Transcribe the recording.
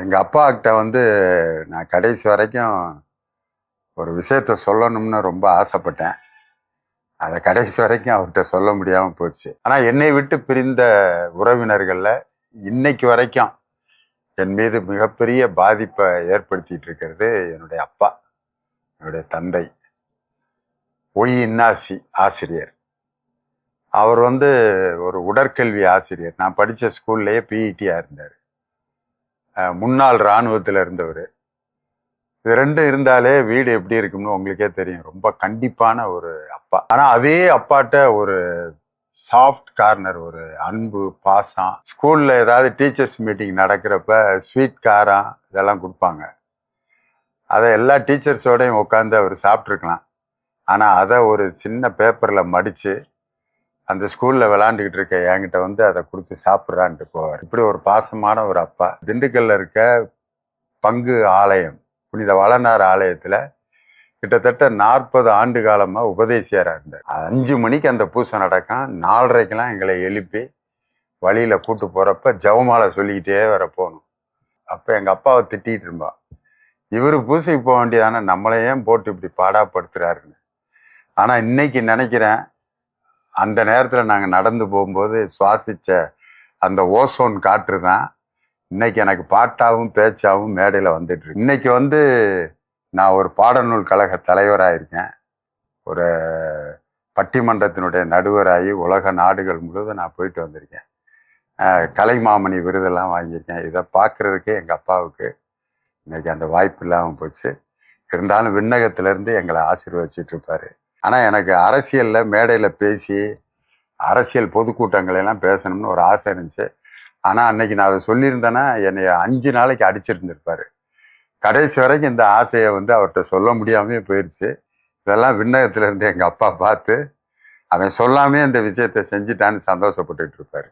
எங்கள் அப்பாக்கிட்ட வந்து நான் கடைசி வரைக்கும் ஒரு விஷயத்த சொல்லணும்னு ரொம்ப ஆசைப்பட்டேன். அதை கடைசி வரைக்கும் அவர்கிட்ட சொல்ல முடியாமல் போச்சு. ஆனால் என்னை விட்டு பிரிந்த உறவினர்களில் இன்னைக்கு வரைக்கும் என் மீது மிகப்பெரிய பாதிப்பை ஏற்படுத்திட்டு இருக்கிறது என்னுடைய அப்பா என்னுடைய தந்தை. ஒய் இன்னாசி ஆசிரியர். அவர் வந்து ஒரு உடற்கல்வி ஆசிரியர். நான் படித்த ஸ்கூல்லையே பிஇடியாக இருந்தார். முன்னாள் இராணுவத்தில் இருந்தவர். இது ரெண்டும் இருந்தாலே வீடு எப்படி இருக்கும்னு உங்களுக்கே தெரியும். ரொம்ப கண்டிப்பான ஒரு அப்பா. ஆனால் அதே அப்பாட்ட ஒரு சாஃப்ட் கார்னர் ஒரு அன்பு பாசம். ஸ்கூலில் ஏதாவது டீச்சர்ஸ் மீட்டிங் நடக்கிறப்ப ஸ்வீட் காரம் இதெல்லாம் கொடுப்பாங்க. அதை எல்லா டீச்சர்ஸோடையும் உட்காந்து அவர் சாப்பிட்ருக்கலாம் ஆனால் அதை ஒரு சின்ன பேப்பரில் மடித்து அந்த ஸ்கூலில் விளாண்டுக்கிட்டு இருக்க என்கிட்ட வந்து அதை கொடுத்து சாப்பிட்றான்ட்டு போவார். இப்படி ஒரு பாசமான ஒரு அப்பா. திண்டுக்கல்ல இருக்க பங்கு ஆலயம் புனித வளனார் ஆலயத்தில் கிட்டத்தட்ட நாற்பது ஆண்டு காலமாக உபதேசியாராக இருந்தார். அஞ்சு மணிக்கு அந்த பூசை நடக்கும் நாலரைக்கெல்லாம் எங்களை எழுப்பி வழியில் கூட்டு போகிறப்ப ஜெபமாலை சொல்லிக்கிட்டே வர போகணும். அப்போ எங்கள் அப்பாவை திட்டிகிட்டு இருப்பான் இவர் பூசைக்கு போக வேண்டியதானே? நம்மளை ஏன் போட்டு இப்படி பாடாப்படுத்துறாருன்னு. ஆனால் இன்னைக்கு நினைக்கிறேன் அந்த நேரத்தில் நாங்கள் நடந்து போகும்போது சுவாசித்த அந்த ஓசோன் காற்று தான் இன்னைக்கு எனக்கு பாட்டாகவும் பேச்சாகவும் மேடையில் வந்துட்டு இன்றைக்கி இன்னைக்கு வந்து நான் ஒரு பாடநூல் கழக தலைவராக இருக்கேன் ஒரு பட்டிமன்றத்தினுடைய நடுவராகி உலக நாடுகள் முழுவதும் நான் போயிட்டு வந்திருக்கேன். கலைமாமணி விருதெல்லாம் வாங்கியிருக்கேன். இதை பார்க்குறதுக்கு எங்கள் அப்பாவுக்கு இன்றைக்கி அந்த வாய்ப்பு இல்லாமல் போச்சு. இருந்தாலும் விண்ணகத்திலேருந்து எங்களை ஆசீர்வதிச்சிட்ருப்பாரு ஆனால் எனக்கு அரசியலில் மேடையில் பேசி அரசியல் பொதுக்கூட்டங்களெல்லாம் பேசணும்னு ஒரு ஆசை இருந்துச்சு. ஆனால் அன்னைக்கு நான் அதை சொல்லியிருந்தேன்னா என்னை அஞ்சு நாளைக்கு அடிச்சிருந்துருப்பார். கடைசி வரைக்கும் இந்த ஆசையை வந்து அவர்கிட்ட சொல்ல முடியாமே போயிடுச்சு இதெல்லாம் விண்ணகத்திலேருந்து எங்கள் அப்பா பார்த்து அவன் சொல்லாமே இந்த விஷயத்தை செஞ்சுட்டான்னு சந்தோஷப்பட்டுட்டு இருப்பார்.